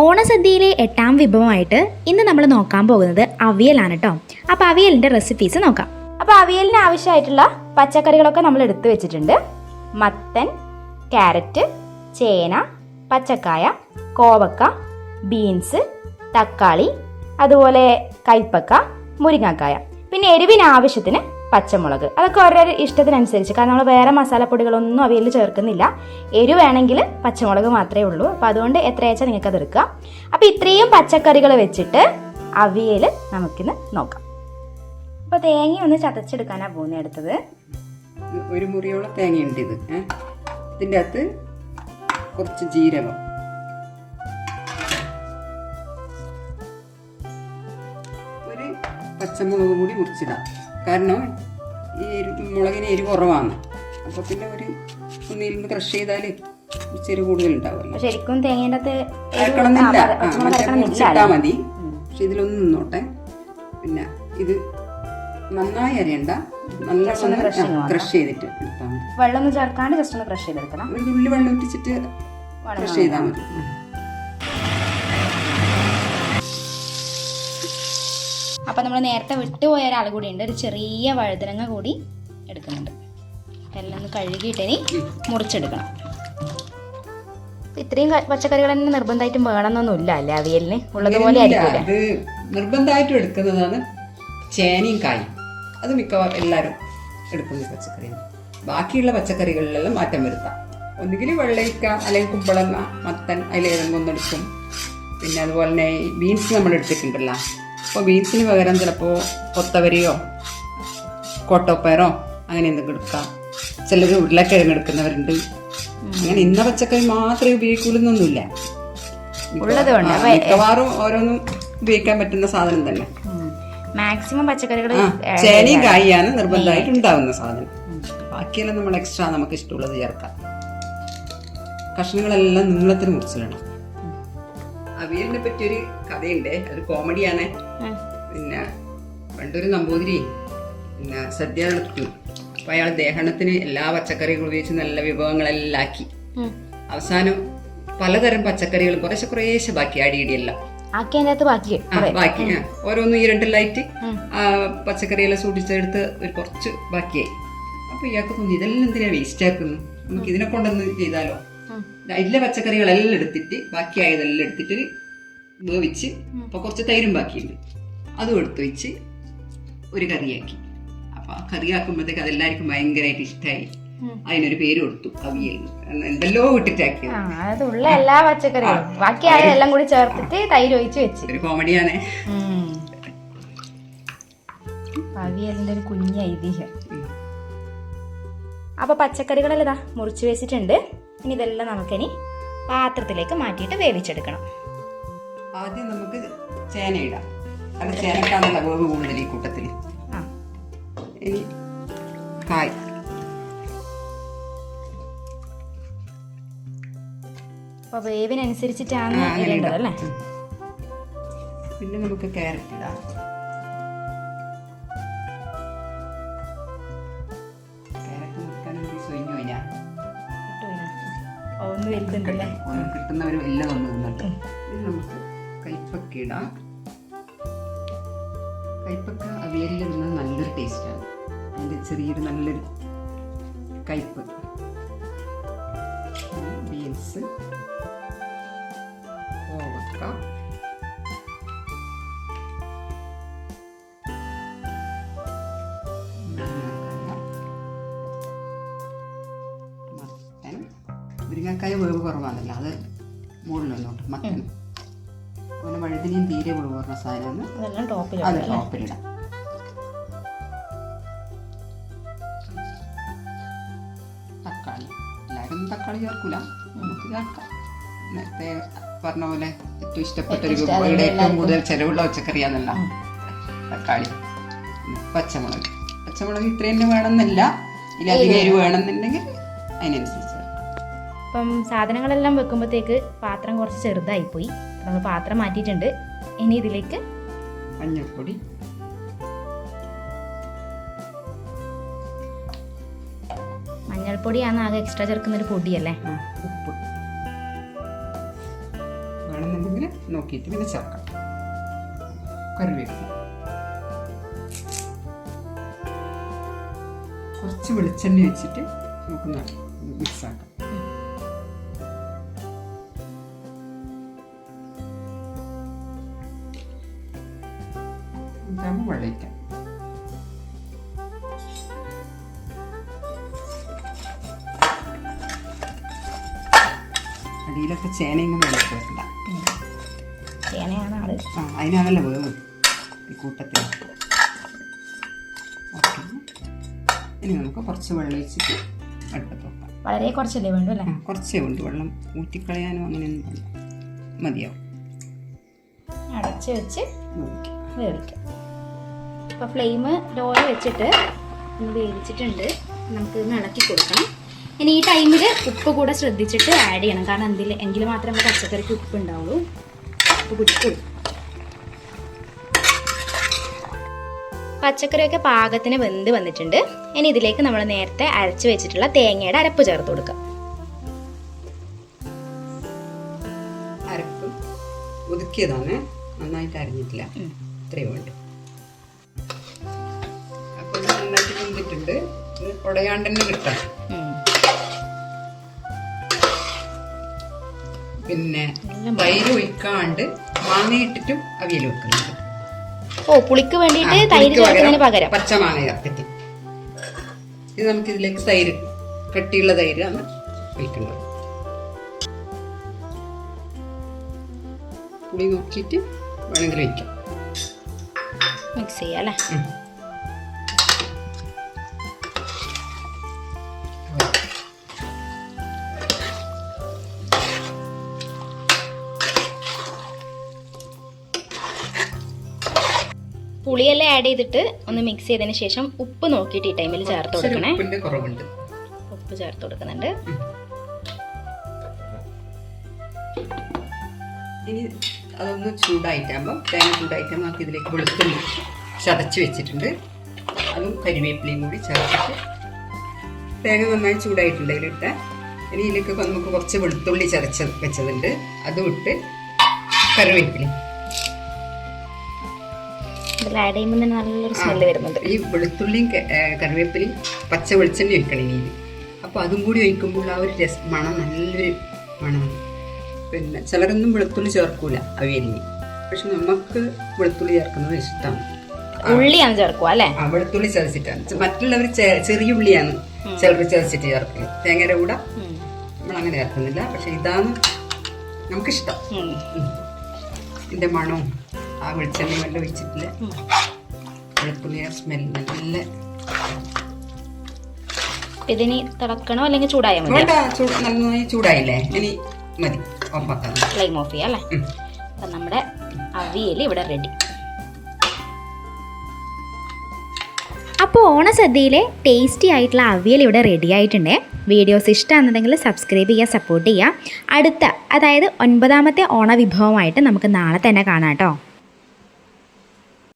ഓണസദ്യയിലെ എട്ടാം വിഭവമായിട്ട് ഇന്ന് നമ്മൾ നോക്കാൻ പോകുന്നത് അവിയലാണ് കേട്ടോ അപ്പൊ അവിയലിന്റെ റെസിപ്പീസ് നോക്കാം. അപ്പൊ അവിയലിന് ആവശ്യമായിട്ടുള്ള പച്ചക്കറികളൊക്കെ നമ്മൾ എടുത്തു വെച്ചിട്ടുണ്ട്. മത്തൻ ക്യാരറ്റ് ചേന പച്ചക്കായ കോവക്ക ബീൻസ് തക്കാളി അതുപോലെ കൈപ്പക്ക മുരിങ്ങക്കായ. പിന്നെ എരിവിന് ആവശ്യത്തിന് പച്ചമുളക്. അതൊക്കെ ഓരോരോ ഇഷ്ടത്തിനനുസരിച്ച്. കാരണം നമ്മൾ വേറെ മസാലപ്പൊടികളൊന്നും അവയിൽ ചേർക്കുന്നില്ല. എരിവ് വേണമെങ്കിൽ പച്ചമുളക് മാത്രമേ ഉള്ളൂ. അപ്പോൾ അതുകൊണ്ട് എത്രയാച്ചാൽ നിങ്ങൾക്ക് അത് എടുക്കാം. അപ്പോൾ ഇത്രയും പച്ചക്കറികൾ വെച്ചിട്ട് അവിയൽ നമുക്കിന്ന് നോക്കാം. അപ്പോൾ തേങ്ങ ഒന്ന് ചതച്ചെടുക്കാനാണ് പോകുന്നത് എടുത്തത് ഒരു മുറിയോളം തേങ്ങയുണ്ട് ഇത്. ഇതിന്റെ അകത്ത് കുറച്ച് ജീരകം. ഒരു പച്ചമുളക് കൂടി മുറിച്ചിടാം. കാരണം ഈ എരി മുളകിന് എരി കുറവാണ്. അപ്പോൾ പിന്നെ ഒരു ഒന്നിരുന്ന് ക്രഷ് ചെയ്താൽ ഉണ്ടാവുമല്ലോ അപ്പോൾ ശരിക്കും തേങ്ങേന്റെ അകത്ത്? മതി. പക്ഷെ ഇതിലൊന്നും നിന്നോട്ടെ. പിന്നെ ഇത് നന്നായി അരയണ്ട. നല്ല ക്രഷ് ചെയ്തിട്ട് വെള്ളം ചേർക്കാണ്ട് ജസ്റ്റ് ഒന്ന് ക്രഷ് ചെയ്തെടുക്കണം. ഒരു തുള്ളി വെള്ളം ഇട്ടിച്ചിട്ട് ക്രഷ് ചെയ്താൽ മതി. അപ്പോൾ നമ്മൾ നേരത്തെ വിട്ടുപോയ ഒരാൾ കൂടി ഉണ്ട്. ഒരു ചെറിയ വഴുതനങ്ങ കൂടി എടുക്കുന്നുണ്ട്. എല്ലാം ഒന്ന് കഴുകിയിട്ട് ഇനി മുറിച്ചെടുക്കണം. ഇത്രയും പച്ചക്കറികൾ തന്നെ നിർബന്ധമായിട്ടും വേണമെന്നൊന്നുമില്ല അല്ലേ അവിയലിന്? ഉള്ളതുപോലെ ആയിരിക്കില്ല അത് നിർബന്ധമായിട്ടും എടുക്കുന്നതാണ് ചേനയും കായും. അത് മിക്കവാറും എല്ലാവരും എടുക്കുന്ന പച്ചക്കറിയാണ്. ബാക്കിയുള്ള പച്ചക്കറികളിലെല്ലാം മാറ്റം വരുത്താം. ഒന്നുകിൽ വെള്ളരിക്ക അല്ലെങ്കിൽ കുമ്പളങ്ങ മത്തൻ അതിലേതെങ്കിലും ഒന്നെടുക്കും പിന്നെ അതുപോലെ തന്നെ ബീൻസ് നമ്മൾ എടുത്തിട്ടുണ്ടല്ലോ. അപ്പോൾ ബീൻസിന് പകരം ചിലപ്പോൾ കൊത്തവരിയോ കോട്ടോപ്പയറോ അങ്ങനെ എന്തെങ്കിലും എടുക്കാം. ചിലർ ഉരുളക്കിഴങ്ങ് എടുക്കുന്നവരുണ്ട്. അങ്ങനെ ഇന്ന പച്ചക്കറി മാത്രമേ ഉപയോഗിക്കൂലെന്നൊന്നുമില്ല ഉള്ളതുകൊണ്ട് മിക്കവാറും ഓരോന്നും ഉപയോഗിക്കാൻ പറ്റുന്ന സാധനം തന്നെ. മാക്സിമം പച്ചക്കറികൾ ചേനയും കായാണ് നിർബന്ധമായിട്ട് ഉണ്ടാവുന്ന സാധനം. ബാക്കിയെല്ലാം നമ്മൾ എക്സ്ട്രാ നമുക്ക് ഇഷ്ടമുള്ളത് ചേർക്കാം. കഷ്ണങ്ങളെല്ലാം നീളത്തിന് മുറിച്ചിടണം. അവിയലിനെ പറ്റി ഒരു കഥയുണ്ട്. അത് കോമഡിയാണ്. പിന്നെ പണ്ടൊരു നമ്പൂതിരി പിന്നെ സദ്യ നടത്തും. അപ്പൊ അയാൾ ദേഹണത്തിന് എല്ലാ പച്ചക്കറികളും ഉപയോഗിച്ച് നല്ല വിഭവങ്ങളെല്ലാം ആക്കി. അവസാനം പലതരം പച്ചക്കറികളും കുറേശ്ശെ കുറേശ്ശെ ബാക്കി അടിയിടിയെല്ലാം ബാക്കി ബാക്കി ഓരോന്നും ഈ രണ്ടിലായിട്ട് പച്ചക്കറിയെല്ലാം സൂക്ഷിച്ചെടുത്ത് ഒരു കുറച്ച് ബാക്കിയായി. അപ്പൊ ഇയാൾക്ക് തോന്നി ഇതെല്ലാം എന്തിനാ വേസ്റ്റ് ആക്കുന്നു നമുക്ക് ഇതിനെ കൊണ്ടൊന്ന് ചെയ്താലോ? അതിലെ പച്ചക്കറികളെല്ലാം എടുത്തിട്ട് ബാക്കിയായതെല്ലാം എടുത്തിട്ട് വേവിച്ച് അപ്പൊ കുറച്ച് തൈരും ബാക്കിയുണ്ട്. അതും എടുത്തു വെച്ച് ഒരു കറിയാക്കി. അപ്പൊ ആ കറിയാക്കുമ്പോഴത്തേക്ക് അതെല്ലാവർക്കും ഭയങ്കരമായിട്ട് ഇഷ്ടമായി അതിനൊരു പേര് കൊടുത്തു അവിയൽ എന്തെല്ലോ ഇട്ടിട്ടാക്കിയത് അതായത് എല്ലാ പച്ചക്കറികളും. എല്ലാം കൂടി ചേർത്തിട്ട് തൈര് ഒഴിച്ച് വെച്ച്. ഒരു കോമഡിയാണ്. അവിയലിന്റെ ഒരു കുഞ്ഞ ഐതിഹ്യം. അപ്പൊ പച്ചക്കറികളെല്ലാം മുറിച്ചു മുറിച്ച് വെച്ചിട്ടുണ്ട്. ഇനി ഇതെല്ലാം നമുക്കിനി പാത്രത്തിലേക്ക് മാറ്റിയിട്ട് വേവിച്ചെടുക്കണം. ആദ്യം നമുക്ക് ചേന ഇടാം. കാരണം ചേനക്കാണുള്ള വേവ് കൂടുതൽ ഈ കൂട്ടത്തിൽ. ആ. ഇനി കായ്. വേവിനനുസരിച്ചിട്ടാണ് ഇടേണ്ടത് അല്ലേ? പിന്നെ നമുക്ക് ക്യാരറ്റ് ഇടാം. ഒന്ന് വലുതുണ്ടല്ലേ എല്ലാം ഒന്ന് വന്നിട്ട് ഇത് നമുക്ക് കൈപ്പക്ക ഇടാം. കൈപ്പക്ക അവിയലിലിടുന്നത് നല്ലൊരു ടേസ്റ്റാണ് അതിന്റെ ചെറിയൊരു നല്ലൊരു കയ്പ്പ്. ബീൻസ് കോവക്ക മുരിങ്ങക്കായ വേവ് കുറവാണല്ലോ അത് മുകളിലൊന്നോട്ട് മത്തൻ. അതുപോലെ വഴുതിനെയും തീരെ വേവ് കുറഞ്ഞ സാധനമാണ്. അതെ ടോപ്പിലിടാം തക്കാളി. എല്ലാവരും തക്കാളി ചേർക്കൂല. നമുക്ക് ചേർക്കാം. നേരത്തെ പറഞ്ഞ പോലെ ഏറ്റവും ഇഷ്ടപ്പെട്ട ഒരു വിഭവയുടെ ഏറ്റവും കൂടുതൽ ചെലവുള്ള പച്ചക്കറിയാണല്ലോ തക്കാളി. പച്ചമുളക്. പച്ചമുളക് ഇത്രയും വേണമെന്നില്ല. അധികം എരിവ് വേണമെന്നുണ്ടെങ്കിൽ അതിനനുസരിച്ച്. അപ്പം സാധനങ്ങളെല്ലാം വെക്കുമ്പോഴത്തേക്ക് പാത്രം കുറച്ച് ചെറുതായി പോയി നമ്മൾ പാത്രം മാറ്റിയിട്ടുണ്ട്. ഇനി ഇതിലേക്ക് മഞ്ഞൾപ്പൊടി. മഞ്ഞൾപ്പൊടിയാണ് ആകെ എക്സ്ട്രാ ചേർക്കുന്ന ഒരു പൊടിയല്ലേ ഉപ്പ്. വേണമെന്നുണ്ടെങ്കിൽ നോക്കിയിട്ട് പിന്നെ ചേർക്കാം. കറിവേപ്പില. കുറച്ച് വെളിച്ചെണ്ണ വെച്ചിട്ട് നമുക്ക് മിക്സ് ഇതാകുമ്പോൾ വെള്ളയിക്കാം അടിയിലൊക്കെ ചേനയും ചേനയാണ് ആൾ ആ അതിനാണല്ലോ വേവ് ഈ കൂട്ടത്തിൽ. ഓക്കെ. ഇനി നമുക്ക് കുറച്ച് വെള്ളം ഒഴിച്ചിട്ട് അടുപ്പത്ത് വെക്കാം. വളരെ കുറച്ചല്ലേ വേണ്ടു അല്ലേ? കുറച്ചേ ഉണ്ട് വെള്ളം ഊറ്റിക്കളയാനോ അങ്ങനെയൊന്നും വേണ്ട. മതിയാവും. അടച്ച് വെച്ച് വേവിക്കാം. അപ്പോൾ ഫ്ലെയിം ലോയിൽ വെച്ചിട്ട് ഒന്ന് വേവിച്ചിട്ടുണ്ട്. നമുക്ക് ഇളക്കി കൊടുക്കണം. ഇനി ഈ ടൈമിൽ ഉപ്പ് കൂടെ ശ്രദ്ധിച്ചിട്ട് ആഡ് ചെയ്യണം. കാരണം എന്തിൽ എങ്കിൽ മാത്രമേ നമുക്ക് പച്ചക്കറിക്ക് ഉപ്പ് ഉണ്ടാവുള്ളൂ. ഉപ്പ് കുടിക്കുള്ളൂ പച്ചക്കറിയൊക്കെ പാകത്തിന് വെന്ത് വന്നിട്ടുണ്ട്. ഇനി ഇതിലേക്ക് നമ്മൾ നേരത്തെ അരച്ച് വെച്ചിട്ടുള്ള തേങ്ങയുടെ അരപ്പ് ചേർത്ത് കൊടുക്കാം. അരപ്പ് ഒതുക്കിയതാണ്. നന്നായിട്ട് അരിഞ്ഞിട്ടില്ല. ഇത്രയും വേണ്ട വെന്തിട്ടുണ്ട്. ഇത് തന്നെ കിട്ടാം പിന്നെ തൈര് ഒഴിക്കാണ്ട് മാങ്ങയിട്ടിട്ടും അവിയൽ വെക്കുന്നുണ്ട്. ഓ പുളിക്ക് വേണ്ടിയിട്ട് തൈര് ചേർക്കുന്നതിന് പകരം പച്ചമാങ്ങ ചേർത്തിട്ട്. ഇത് നമുക്ക് ഇതിലേക്ക് തൈര് കട്ടിയുള്ള തൈരാണ് ഒഴിക്കുന്നത്. പുളി നോക്കിയിട്ട് വേണമെങ്കിൽ ഒഴിക്കാം. മിക്സ് ചെയ്യാം അല്ലേ? പുളിയെല്ലാം ആഡ് ചെയ്തിട്ട് ഒന്ന് മിക്സ് ചെയ്തതിന് ശേഷം ഉപ്പ് നോക്കിയിട്ട് ഈ ടൈമിൽ ചേർത്ത് കൊടുക്കണേ. ഉപ്പ് ചേർത്ത് കൊടുക്കുന്നുണ്ട്. ഇനി അതൊന്ന് ചൂടായിട്ടാകുമ്പോൾ തേങ്ങ ചൂടായിട്ടാകുമ്പോൾ നമുക്ക് ഇതിലേക്ക് വെളുത്തുള്ളി ചതച്ച് വെച്ചിട്ടുണ്ട്. അതും കരിവേപ്പിലയും കൂടി ചേർത്തിട്ട് തേങ്ങ നന്നായി ചൂടായിട്ടുണ്ട് ഇതിലിട്ട് ഇനി ഇതിലേക്ക് നമുക്ക് കുറച്ച് വെളുത്തുള്ളി ചതച്ച് വെച്ചതുണ്ട്. അതും ഇട്ട് കറിവേപ്പില ഇതിൽ ആഡ് ചെയ്യുമ്പോൾ തന്നെ നല്ലൊരു സ്മെല്ല് വരുന്നുണ്ട്. ഈ വെളുത്തുള്ളിയും കറിവേപ്പിലയും പച്ച വെളിച്ചെണ്ണ ഒഴിക്കണം ഇനി. അപ്പോൾ അതും കൂടി ഒഴിക്കുമ്പോൾ ആ ഒരു രസ മണം നല്ലൊരു മണമാണ്. പിന്നെ ചിലരൊന്നും വെളുത്തുള്ളി ചേർക്കൂല അവിയലിന് പക്ഷെ നമുക്ക് വെളുത്തുള്ളി ചേർക്കുന്നത് ഇഷ്ടമാണ്. ഉള്ളിയാണ് ചേർക്കുക അല്ലേ? ആ വെളുത്തുള്ളി ചതച്ചിട്ടാണ് മറ്റുള്ളവർ ചെറിയ ഉള്ളിയാണ് ചിലർ ചതച്ചിട്ട് ചേർക്കുക തേങ്ങയുടെ കൂടെ നമ്മൾ അങ്ങനെ ചേർക്കുന്നില്ല. പക്ഷെ ഇതാണ് നമുക്കിഷ്ടം. ഇതിന്റെ മണവും ആ വെളിച്ചെണ്ണ എല്ലാം ഒഴിച്ചിട്ടില്ല? വെളുപ്പുള്ളിയ സ്മെൽ നല്ല ഇതിനി തിളക്കണോ അല്ലെങ്കിൽ ചൂടായാൽ മതി നന്നായി ചൂടായില്ലേ? ഇനി മതി ഓഫാക്കാം ഫ്ലെയിം ഓഫ് ചെയ്യാം അല്ലേ. അപ്പം നമ്മുടെ അവിയൽ ഇവിടെ റെഡി അപ്പോൾ ഓണസദ്യയിലെ ടേസ്റ്റി ആയിട്ടുള്ള അവിയൽ ഇവിടെ റെഡി ആയിട്ടുണ്ട്. വീഡിയോസ് ഇഷ്ടമാണെന്നുണ്ടെങ്കിൽ സബ്സ്ക്രൈബ് ചെയ്യുക സപ്പോർട്ട് ചെയ്യുക. അടുത്ത അതായത് ഒൻപതാമത്തെ ഓണവിഭവമായിട്ട് നമുക്ക് നാളെ തന്നെ കാണാം കേട്ടോ.